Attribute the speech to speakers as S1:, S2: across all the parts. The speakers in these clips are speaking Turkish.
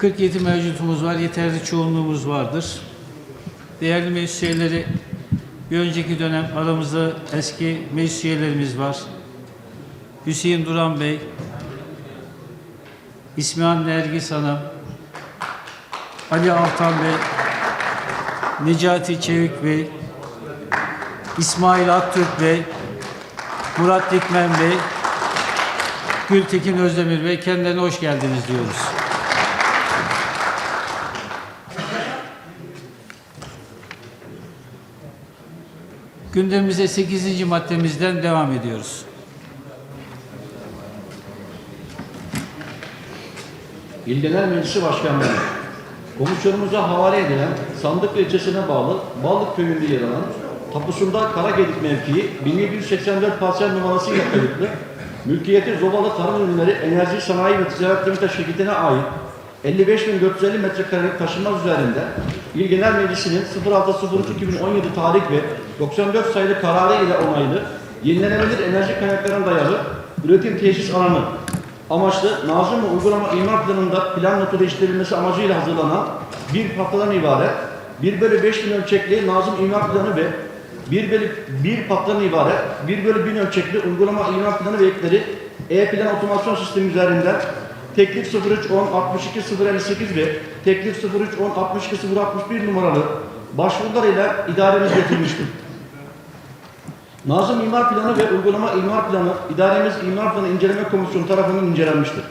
S1: 47 mevcutumuz var, yeterli çoğunluğumuz vardır. Değerli meclis üyeleri, bir önceki dönem aramızda eski meclis üyelerimiz var. Hüseyin Duran Bey, İsmihan Nergis Hanım, Ali Altan Bey, Necati Çevik Bey, İsmail Aktürk Bey, Murat Dikmen Bey, Gültekin Özdemir Bey kendilerine hoş geldiniz diyoruz. Gündemimize 8. maddemizden devam ediyoruz.
S2: İl Genel Meclisi Başkanlığı, komisyonumuza havale edilen Sandıklı ilçesine bağlı Ballık köyünde yer alan tapusunda Karagedik mevkii 1784 parsel numarasıyla kayıtlı mülkiyeti Zobalı Tarım Ürünleri Enerji Sanayi ve Ticaret Limited şirketine ait 55.450 metrekarelik taşınmaz üzerinde İl Genel Meclisi'nin 06.03.2017 tarih ve 94 sayılı kararı ile onaylı yenilenebilir enerji kaynaklarına dayalı üretim tesis alanı amaçlı Nazım ve Uygulama İmar Planı'nda plan notu değiştirilmesi amacıyla hazırlanan bir patladan ibaret 1 bölü 5 bin ölçekli Nazım İmar Planı ve 1 bölü 1 patladan ibaret 1 bölü 1000 ölçekli uygulama imar planı ve ekleri E-Plan otomasyon sistemi üzerinden teklif 0310 62 058 ve teklif 0310 62 061 numaralı başvurularıyla idaremiz getirmiştir. Nazım İmar Planı ve Uygulama İmar Planı İdaremiz İmar Planı İnceleme Komisyonu tarafından incelenmiştir.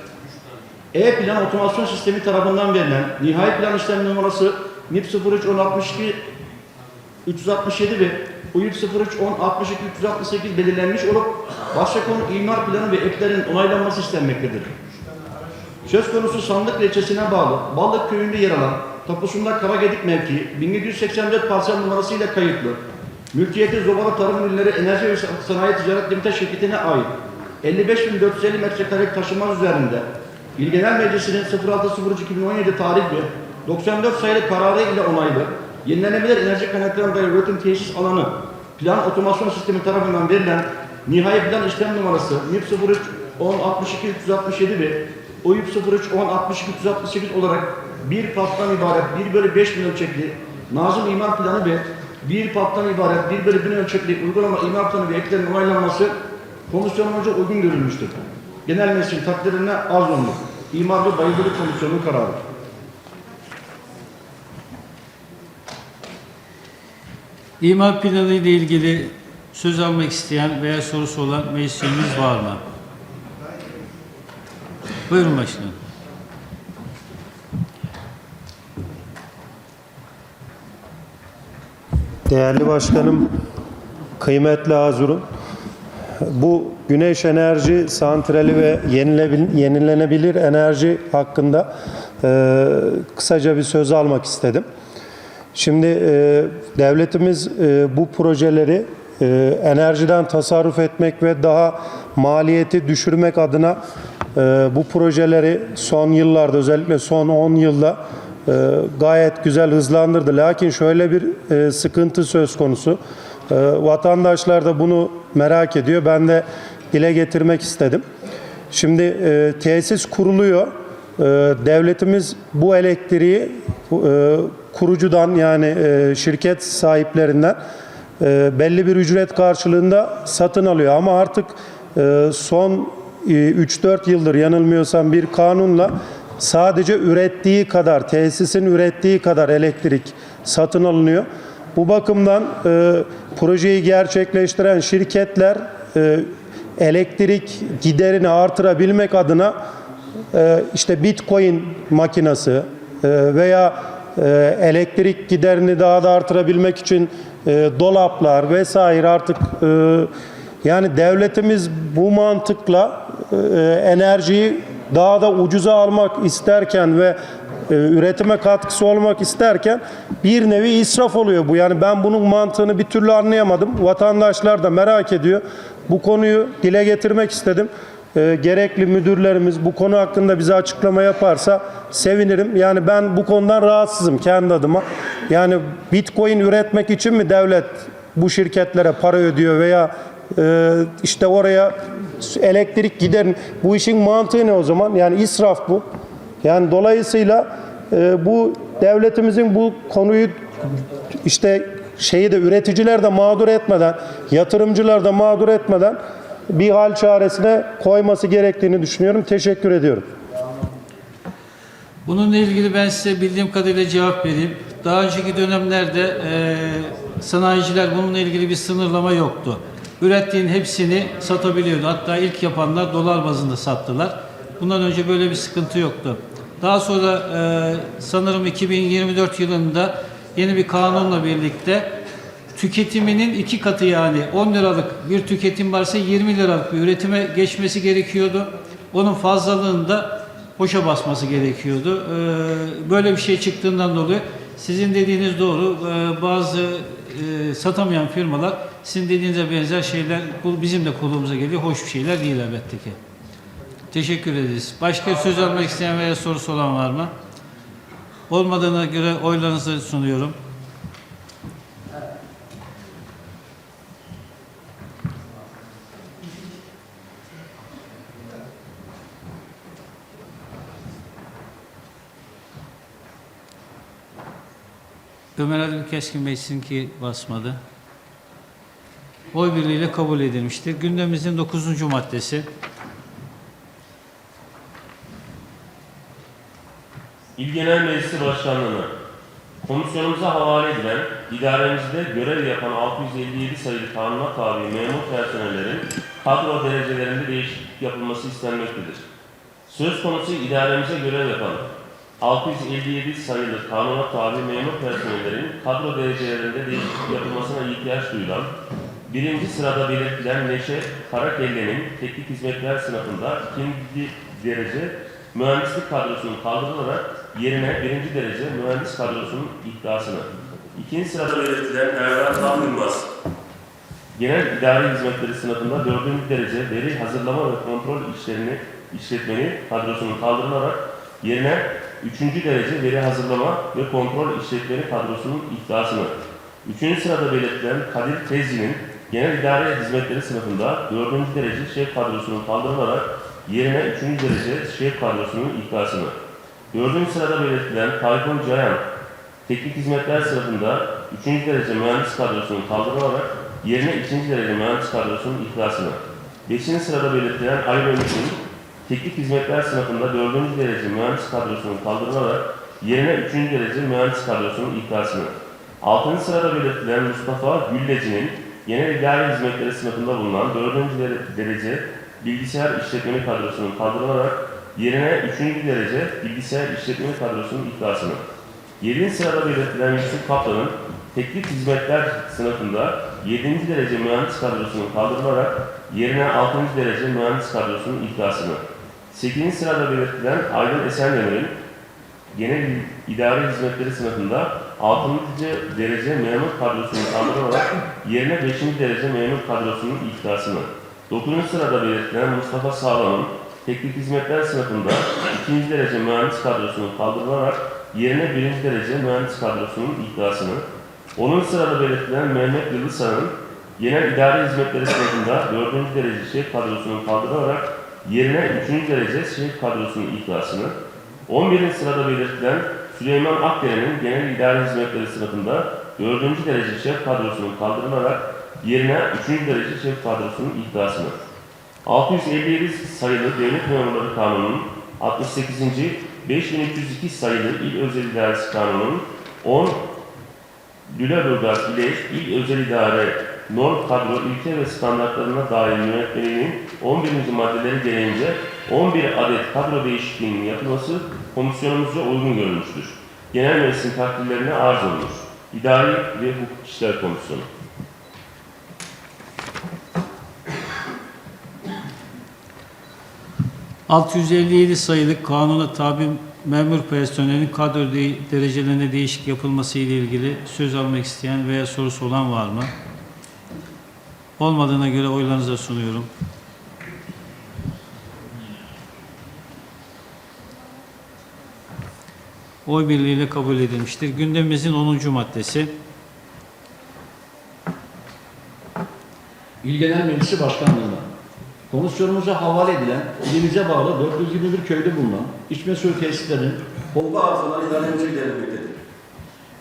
S2: E-Plan Otomasyon Sistemi tarafından verilen nihai plan işlem numarası NIP 031062 367 ve UYUP 031062 368 belirlenmiş olup başta konu imar planı ve eklerin onaylanması istenmektedir. Söz konusu Sandıklı ilçesine bağlı Ballık köyünde yer alan tapusunda Karagedik mevkii 1784 parsel numarasıyla kayıtlı. Mülkiyeti Zobalı Tarım Ürünleri Enerji ve Sanayi Ticaret Limited şirketine ait 55.450 metrekarelik taşınmaz üzerinde. İl Genel Meclisi'nin 06.03.2017 tarih ve 94 sayılı kararı ile onaylı yenilenebilir enerji kaynaklarına dayalı üretim tesis alanı plan otomasyon sistemi tarafından verilen nihai plan işlem numarası NIP 03 10 62 367 ve OYUP 03 10 62 368 olarak bir pattan ibaret 1 bölü 5 bin ölçekli Nazım İmar Planı ve bir pattan ibaret 1 bölü 1000 ölçekli uygulama imar planı ve eklerin onaylanması komisyonumuzca uygun görülmüştür. Genel Meclisin takdirine arz olunur. İmar ve Bayındırlık Komisyonu'nun kararı.
S1: İmar planı ile ilgili söz almak isteyen veya sorusu olan meclis üyemiz var mı? Buyurun başkanım.
S3: Değerli başkanım, kıymetli Hazurun, bu güneş enerji santrali ve yenilenebilir enerji hakkında e, kısaca bir söz almak istedim. Şimdi e, devletimiz e, bu projeleri e, enerjiden tasarruf etmek ve daha maliyeti düşürmek adına bu projeleri son yıllarda özellikle son 10 yılda e, gayet güzel hızlandırdı. Lakin şöyle bir e, sıkıntı söz konusu. E, vatandaşlar da bunu merak ediyor. Ben de dile getirmek istedim. Şimdi tesis kuruluyor. Devletimiz bu elektriği kurucudan yani şirket sahiplerinden belli bir ücret karşılığında satın alıyor. Ama artık son 3-4 yıldır yanılmıyorsam bir kanunla sadece ürettiği kadar, tesisin ürettiği kadar elektrik satın alınıyor. Bu bakımdan e, projeyi gerçekleştiren şirketler e, elektrik giderini artırabilmek adına e, işte Bitcoin makinası e, veya e, elektrik giderini daha da artırabilmek için e, dolaplar vesaire artık e, yani devletimiz bu mantıkla e, enerjiyi daha da ucuza almak isterken ve e, üretime katkısı olmak isterken bir nevi israf oluyor bu. Yani ben bunun mantığını bir türlü anlayamadım. Vatandaşlar da merak ediyor. Bu konuyu dile getirmek istedim. E, gerekli müdürlerimiz bu konu hakkında bize açıklama yaparsa sevinirim. Yani ben bu konudan rahatsızım kendi adıma. Yani Bitcoin üretmek için mi devlet bu şirketlere para ödüyor veya e, işte oraya elektrik gider. Bu işin mantığı ne o zaman? Yani israf bu. Yani dolayısıyla e, bu devletimizin bu konuyu işte şeyi de üreticiler de mağdur etmeden, yatırımcılar da mağdur etmeden bir hal çaresine koyması gerektiğini düşünüyorum. Teşekkür ediyorum.
S1: Bununla ilgili ben size bildiğim kadarıyla cevap vereyim. Daha önceki dönemlerde e, sanayiciler bununla ilgili bir sınırlama yoktu. Ürettiğin hepsini satabiliyordu. Hatta ilk yapanlar dolar bazında sattılar. Bundan önce böyle bir sıkıntı yoktu. Daha sonra e, sanırım 2024 yılında yeni bir kanunla birlikte tüketiminin iki katı yani 10 liralık bir tüketim varsa 20 liralık bir üretime geçmesi gerekiyordu. Onun fazlalığını da boşa basması gerekiyordu. Ee, Böyle bir şey çıktığından dolayı sizin dediğiniz doğru. Ee, Bazı e, satamayan firmalar sizin dediğinize benzer şeyler bizim de kulağımıza geliyor. Hoş bir şeyler değil elbette ki. Teşekkür ederiz. Başka söz almak isteyen veya sorusu olan var mı? Olmadığına göre oylarınızı sunuyorum. Ömer Ali Keskin Bey sizinki basmadı. Oy birliğiyle kabul edilmiştir. Gündemimizin 9. maddesi.
S4: İl Genel Meclisi Başkanlığı'na komisyonumuza havale edilen, idaremizde görev yapan 657 sayılı kanuna tabi memur personellerin kadro derecelerinde değişiklik yapılması istenmektedir. Söz konusu idaremize görev yapan 657 sayılı kanuna tabi memur personellerin kadro derecelerinde değişiklik yapılmasına ihtiyaç duyulan, birinci sırada belirtilen Neşe Karakelle'nin teknik hizmetler sınıfında ikinci derece mühendislik kadrosunun kaldırılarak yerine birinci derece mühendis kadrosunun iddiasını, ikinci sırada belirtilen Erdoğan Tam Yılmaz, Genel İdari Hizmetleri sınıfında dördüncü derece veri hazırlama ve kontrol işlerini işletmeni kadrosunun kaldırılarak yerine üçüncü derece veri hazırlama ve kontrol işletmeni kadrosunun iddiasını, üçüncü sırada belirtilen Kadir Tezci'nin Genel İdari Hizmetleri sınıfında dördüncü derece şef kadrosunun kaldırılarak yerine üçüncü derece şef kadrosunun iddiasını, dördüncü sırada belirtilen Tayfun Cayan, Teknik Hizmetler sınıfında 3. derece mühendis kadrosunun kaldırılarak yerine 2. derece mühendis kadrosunun ihlasını. 5. sırada belirtilen Ali Ömür'ün Teknik Hizmetler sınıfında 4. derece mühendis kadrosunun kaldırılarak yerine 3. derece mühendis kadrosunun ihlasını. 6. sırada belirtilen Mustafa Gülleci'nin Genel İdari Hizmetleri sınıfında bulunan 4. dere- derece bilgisayar işletmeni kadrosunun kaldırılarak yerine 3. derece bilgisayar işletmeni kadrosunun ihlasını. 7. sırada belirtilen Yusuf Kaplan'ın teknik hizmetler sınıfında 7. derece mühendis kadrosunun kaldırılarak yerine 6. derece mühendis kadrosunun ihlasını. 8. sırada belirtilen Aydın Esendemir'in genel idari hizmetleri sınıfında 6. derece memur kadrosunun kaldırılarak yerine 5. derece memur kadrosunun ihlasını. 9. sırada belirtilen Mustafa Sağlam'ın teknik hizmetler sınıfında 2. derece mühendis kadrosunun kaldırılarak yerine 1. derece mühendis kadrosunun ihlasını. 10. sırada belirtilen Mehmet Yıldızhan'ın genel idari hizmetleri sınıfında 4. derece şef kadrosunun kaldırılarak yerine 3. derece şef kadrosunun ihlasını. 11. sırada belirtilen Süleyman Akdere'nin genel idari hizmetleri sınıfında 4. derece şef kadrosunun kaldırılarak yerine 3. derece şef kadrosunun ihlasını. 657 sayılı Devlet Memurları Kanunu'nun 68. 5302 sayılı İl Özel İdaresi Kanunu'nun 10 Lüleburgaz ile İl Özel İdare Norm Kadro ilke ve standartlarına dair yönetmeliğinin 11. maddeleri gereğince 11 adet kadro değişikliğinin yapılması komisyonumuzca uygun görülmüştür. Genel Meclisin takdirlerine arz olunur. İdari ve Hukuk İşler Komisyonu.
S1: – 657 sayılı kanuna tabi memur personelinin kadro de- derecelerine değişik yapılması ile ilgili söz almak isteyen veya sorusu olan var mı? Olmadığına göre oylarınıza sunuyorum. Oy birliğiyle kabul edilmiştir. Gündemimizin 10. maddesi.
S2: İl Genel Meclisi Başkanlığı'na komisyonumuza havale edilen ilimize bağlı 421 köyde bulunan içme suyu tesislerinin pompa arızaları idaremize giderilmektedir.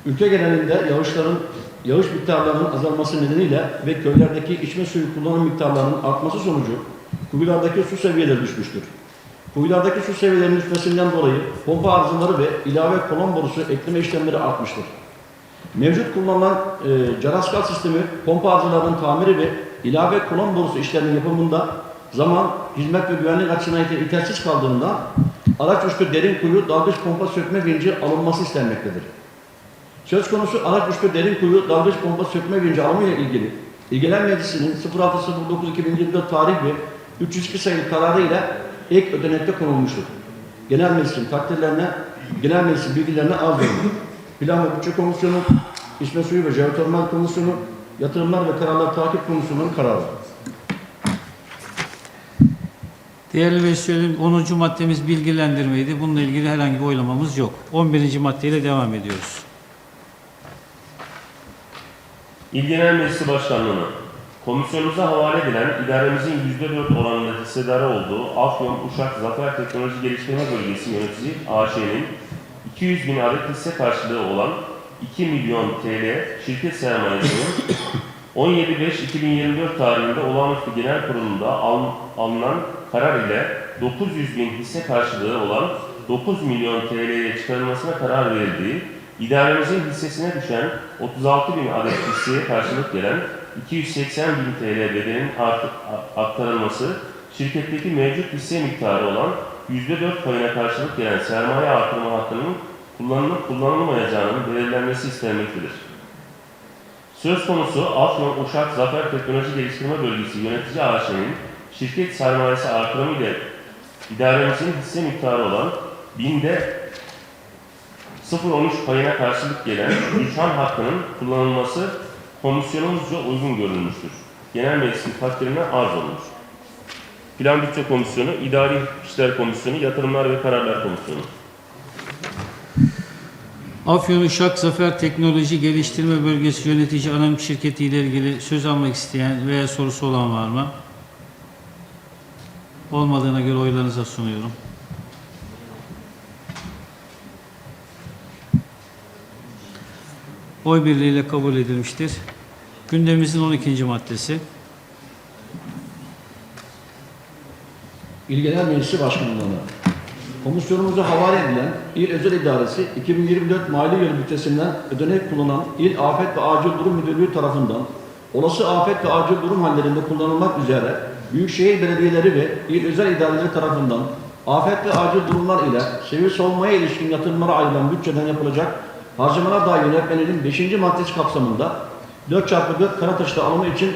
S2: Ülke genelinde yağışların yağış miktarlarının azalması nedeniyle ve köylerdeki içme suyu kullanım miktarlarının artması sonucu kuyulardaki su seviyeleri düşmüştür. Kuyulardaki su seviyelerinin düşmesinden dolayı pompa arızaları ve ilave kolon borusu ekleme işlemleri artmıştır. Mevcut kullanılan e, caraskal sistemi pompa arızalarının tamiri ve ilave kolon borusu işlerinin yapımında zaman, hizmet ve güvenlik açısından yet- yetersiz kaldığından araç üstü derin kuyu dalgıç pompa sökme vinci alınması istenmektedir. Söz konusu araç üstü derin kuyu dalgıç pompa sökme vinci alımı ile ilgili İlgilen Meclisi'nin 06.09.2024 tarih ve 302 sayılı kararı ile ek ödenekte konulmuştur. Genel Meclis'in takdirlerine, Genel Meclis'in bilgilerine arz olunur. Plan ve Bütçe Komisyonu, İçme Suyu ve Jeotermal Komisyonu, Yatırımlar ve Kararlar Takip Komisyonu'nun kararı.
S1: Değerli meclislerim 10. maddemiz bilgilendirmeydi. Bununla ilgili herhangi bir oylamamız yok. 11. maddeyle devam ediyoruz.
S4: İl Genel Meclisi Başkanlığı'na komisyonumuza havale edilen idaremizin %4 oranında hissedarı olduğu Afyon Uşak Zafer Teknoloji Geliştirme Bölgesi Yönetici AŞ'nin 200 bin adet hisse karşılığı olan 2 milyon TL şirket sermayesinin 17.5.2024 tarihinde olağanüstü genel kurulunda al- alınan karar ile 900 bin hisse karşılığı olan 9 milyon TL'ye çıkarılmasına karar verildiği, idaremizin hissesine düşen 36 bin adet hisseye karşılık gelen 280 bin TL a- aktarılması, şirketteki mevcut hisse miktarı olan %4 payına karşılık gelen sermaye artırma hakkının kullanılıp kullanılmayacağının belirlenmesi istenmektedir. Söz konusu Afyon Uşak Zafer Teknoloji Geliştirme Bölgesi Yönetici AŞ'nin şirket sermayesi artırımı ile idaremizin hisse miktarı olan binde 0.13 payına karşılık gelen rüçhan hakkının kullanılması komisyonumuzca uygun görülmüştür. Genel Meclisin takdirine arz olunur. Plan Bütçe Komisyonu, İdari İşler Komisyonu, Yatırımlar ve Kararlar Komisyonu.
S1: Afyon Uşak Zafer Teknoloji Geliştirme Bölgesi Yönetici Anonim Şirketi ile ilgili söz almak isteyen veya sorusu olan var mı? Olmadığına göre oylarınıza sunuyorum. Oy birliğiyle kabul edilmiştir. Gündemimizin 12. maddesi.
S2: İl Genel Meclisi Başkanlığı'na komisyonumuza havale edilen İl Özel İdaresi 2024 mali yılı bütçesinden ödenek kullanan İl Afet ve Acil Durum Müdürlüğü tarafından olası afet ve acil durum hallerinde kullanılmak üzere Büyükşehir Belediyeleri ve İl Özel İdareleri tarafından afet ve acil durumlar ile sivil savunmaya ilişkin yatırımlara ayrılan bütçeden yapılacak harcamalar dair yönetmeninin 5. maddesi kapsamında 4x4 kara taşıtı alımı için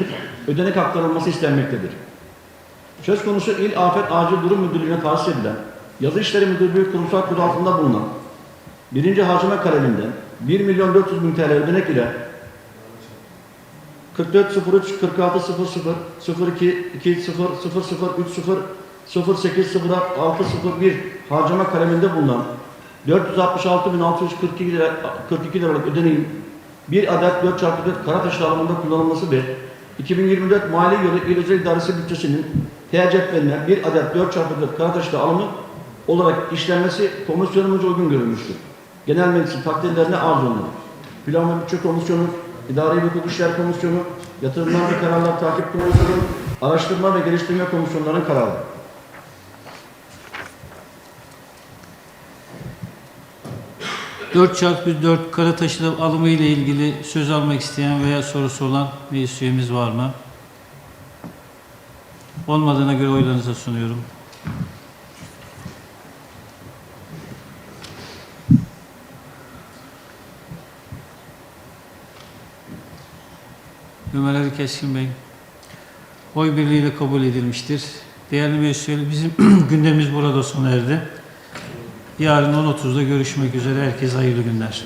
S2: ödenek aktarılması istenmektedir. Söz konusu İl Afet Acil Durum Müdürlüğü'ne tahsis edilen, Yazı İşleri Müdürlüğü kurumsal kodu altında bulunan birinci harcama kaleminden 1 milyon 400 bin TL ödenek ile 4403 46 00 02 20 00 30 08 06 01 harcama kaleminde bulunan 466.642 lira 42 liralık ödeneğin bir adet 4x4 kara taşlı alımında kullanılması ve 2024 mali yılı İl Özel İdaresi bütçesinin TC cetveline bir adet 4x4 kara taşlı alımı olarak işlenmesi komisyonumuzca uygun görülmüştür. Genel Meclisin takdirlerine arz olunur. Plan ve Bütçe Komisyonu, İdari ve Hukuk İşler Komisyonu, Yatırımlar ve Kararlar Takip Komisyonu, Araştırma ve Geliştirme Komisyonlarının kararı.
S1: Dört çarpı dört kara taşıtı alımı ile ilgili söz almak isteyen veya sorusu olan meclis üyemiz var mı? Olmadığına göre oylarınıza sunuyorum. Ömer Ali Keskin Bey. Oy birliğiyle kabul edilmiştir. Değerli meclis bizim gündemimiz burada sona erdi. Yarın 10.30'da görüşmek üzere. Herkese hayırlı günler.